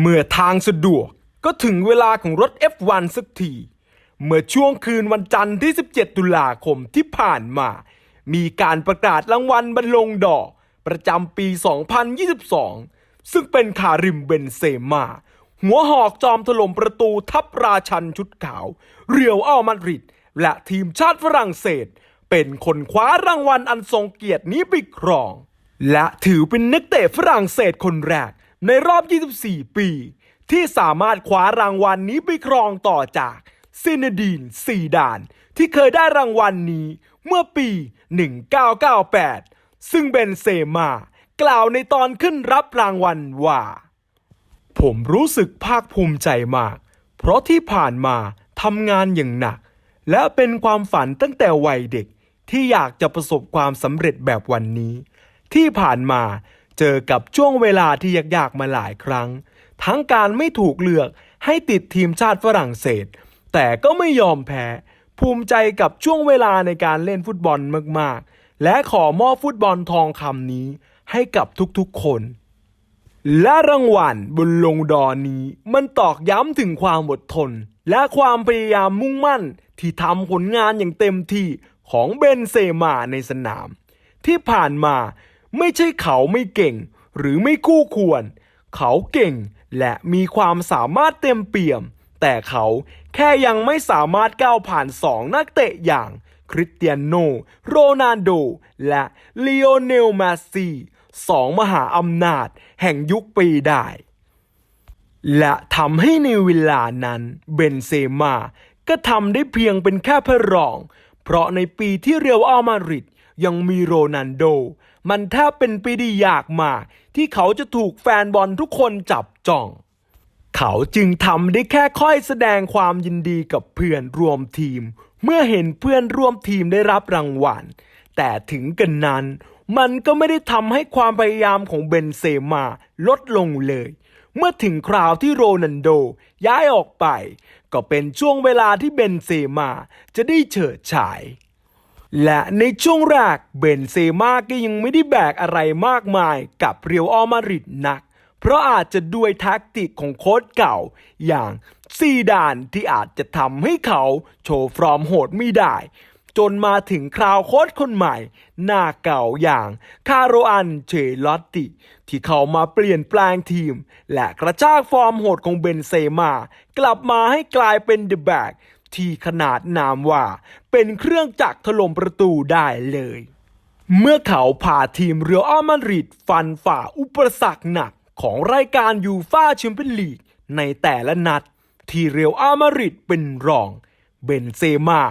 เมื่อทางสะดวกก็ถึงเวลาของรถ F1 สักที เมื่อช่วงคืนวันจันทร์ที่ 17 ตุลาคมที่ผ่านมา มีการประกาศรางวัลบรรลงดอร์ประจำปี 2022 ซึ่งเป็นคาริมเบนเซมา หัวหอกจอมถล่มประตูทัพราชันชุดขาว เรียวอัลมาดริด และทีมชาติฝรั่งเศส เป็นคนคว้ารางวัลอันทรงเกียรตินี้ไปครอง และถือเป็นนักเตะฝรั่งเศสคนแรก ในรอบ 24 ปี ที่สามารถคว้ารางวัลนี้ไปครองต่อจากซินดีนซีดาน ที่เคยได้รางวัลนี้เมื่อปี 1998 ซึ่งเบนเซมา กล่าวในตอนขึ้นรับรางวัลว่า ผมรู้สึกภาคภูมิใจมาก เพราะที่ผ่านมาทำงานอย่างหนัก และเป็นความฝันตั้งแต่วัยเด็กที่อยากจะประสบความสำเร็จแบบวันนี้ ที่ผ่านมา เจอกับช่วงเวลาที่ยากๆมาหลายครั้ง ทั้งการไม่ถูกเลือกให้ติดทีมชาติฝรั่งเศส แต่ก็ไม่ยอมแพ้ ภูมิใจกับช่วงเวลาในการเล่นฟุตบอลมากๆ และขอมอบฟุตบอลทองคำนี้ให้กับทุกๆคน และรางวัลบนลงดอนี้มันตอกย้ำถึงความอดทน และความพยายามมุ่งมั่นที่ทำผลงานอย่างเต็มที่ของเบนเซมาในสนาม ที่ผ่านมา ไม่ใช่เขาไม่เก่ง หรือไม่คู่ควร เขาเก่งและมีความสามารถเต็มเปี่ยม แต่เขาแค่ยังไม่สามารถก้าวผ่านสองนักเตะอย่างคริสเตียโนโรนัลโด และลีโอเนลมาซีสองมหาอำนาจแห่งยุคปีได้ และทำให้ในเวลานั้นเบนเซมาก็ทำได้เพียงเป็นแค่พระรอง เพราะในปีที่เรียวอัลมาริดยังมีโรนัลโด มันแทบเป็นปีที่ยากมากที่เขาจะถูกแฟนบอลทุกคนจับจ้อง เขาจึงทำได้แค่ค่อยแสดงความยินดีกับเพื่อนร่วมทีม เมื่อเห็นเพื่อนร่วมทีมได้รับรางวัล แต่ถึงกันนั้นมันก็ไม่ได้ทำให้ความพยายามของเบนเซมาลดลงเลย เมื่อถึงคราวที่โรนัลโดย้ายออกไป ก็เป็นช่วงเวลาที่เบนเซมาจะได้เฉิดฉาย และในช่วงแรกเบนเซม่าก็ยังไม่ได้แบกอะไรมากมายกับเรียวอัลมาริดนัก เพราะอาจจะด้วยแท็กติกของโค้ชเก่า อย่างซีดานที่อาจจะทำให้เขาโชว์ฟอร์มโหดไม่ได้ จนมาถึงคราวโค้ชคนใหม่ หน้าเก่าอย่างคาโรอันเชลอตติ ที่เขามาเปลี่ยนแปลงทีม และกระชากฟอร์มโหดของเบนเซมากลับมาให้กลายเป็นเดอะแบก ที่ขนาดนามว่า เป็นเครื่องจักรถล่มประตูได้เลย เมื่อเขาพาทีมเรอัลมาดริดฟันฝ่าอุปสรรคหนักของรายการยูฟ่าแชมเปี้ยนลีกในแต่ละนัด ที่เรอัลมาริดเป็นรอง เบนเซมา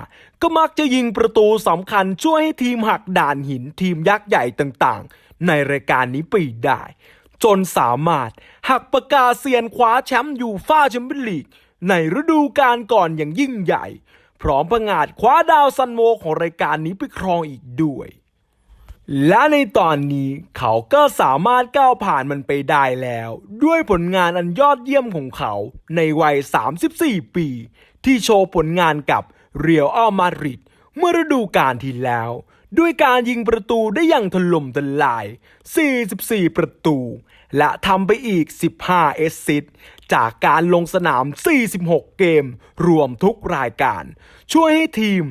ก็มักจะยิงประตูสำคัญช่วยให้ทีมหักด่านหินทีมยักษ์ใหญ่ต่างๆ ในรายการนี้ไปได้ จนสามารถหักปากกาเซียนคว้าแชมป์ยูฟ่าแชมเปี้ยนลีก ในฤดูกาลก่อนอย่างยิ่งใหญ่ พร้อมประงาดคว้าดาวซันโวของรายการนี้ไปครองอีกด้วย และในตอนนี้เขาก็สามารถก้าวผ่านมันไปได้แล้ว ด้วยผลงานอันยอดเยี่ยมของเขาในวัย 34 ปี ที่โชว์ผลงานกับเรียวอัลมาดริดเมื่อฤดูกาลที่แล้ว ด้วยการยิงประตูได้อย่างถล่มทลาย 44 ประตู และทำไปอีก 15 เอสซิสต์จากการลงสนาม 46 เกม รวมทุกรายการ ช่วยให้ทีม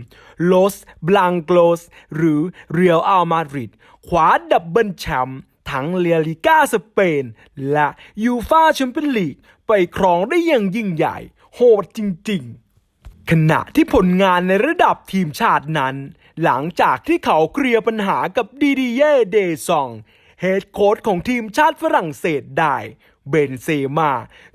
โลสบลังโกลสหรือเรียลอัลมาดริดคว้าดับเบิลแชมป์ทั้งเลียลิก้าสเปน และยูฟาแชมเปี้ยนลีกไปครองได้อย่างยิ่งใหญ่ โหดจริง ๆ ขณะที่ผลงานในระดับทีมชาตินั้น หลังจากที่เขาเคลียร์ปัญหากับดีดีเย่เดซองเฮดโค้ชของทีมชาติฝรั่งเศสได้เบนเซมา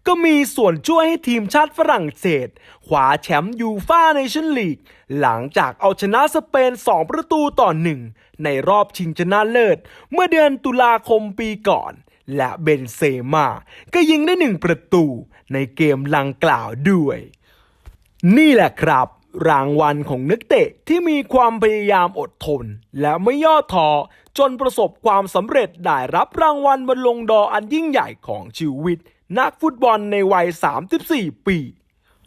ก็มีส่วนช่วยให้ทีมชาติฝรั่งเศสคว้าแชมป์ยูฟ่าเนชั่นลีก หลังจากเอาชนะสเปน 2 ประตูต่อหนึ่งในรอบชิงชนะเลิศ เมื่อเดือนตุลาคมปีก่อน และเบนเซมาก็ยิงได้หนึ่งประตูในเกมลังกล่าวด้วย นี่แหละครับ รางวัลของนักเตะที่มีความพยายามอดทน และไม่ย่อท้อจนประสบความสำเร็จได้รับรางวัลบนลงดออันยิ่งใหญ่ของชีวิต นักฟุตบอลในวัย 34 ปี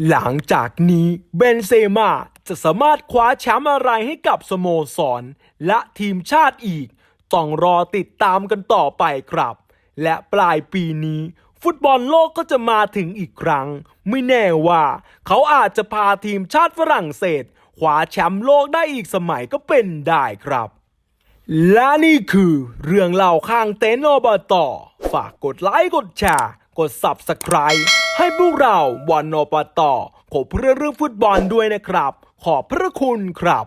หลังจากนี้เบนเซมาจะสามารถคว้าแชมป์อะไรให้กับสโมสร และทีมชาติอีก ต้องรอติดตามกันต่อไปครับ และปลายปีนี้ ฟุตบอลโลกก็จะมาถึงอีกครั้ง ไม่แน่ว่า เขาอาจจะพาทีมชาติฝรั่งเศสคว้าแชมป์โลกได้อีกสมัยก็เป็นได้ครับ และนี่คือเรื่องเล่าข้างเต็นท์อบตฝากกดไลค์กดแชร์กด Subscribe ให้พวกเราวันอบตขอเพื่อเรื่องฟุตบอลด้วยนะครับ ขอบพระคุณครับ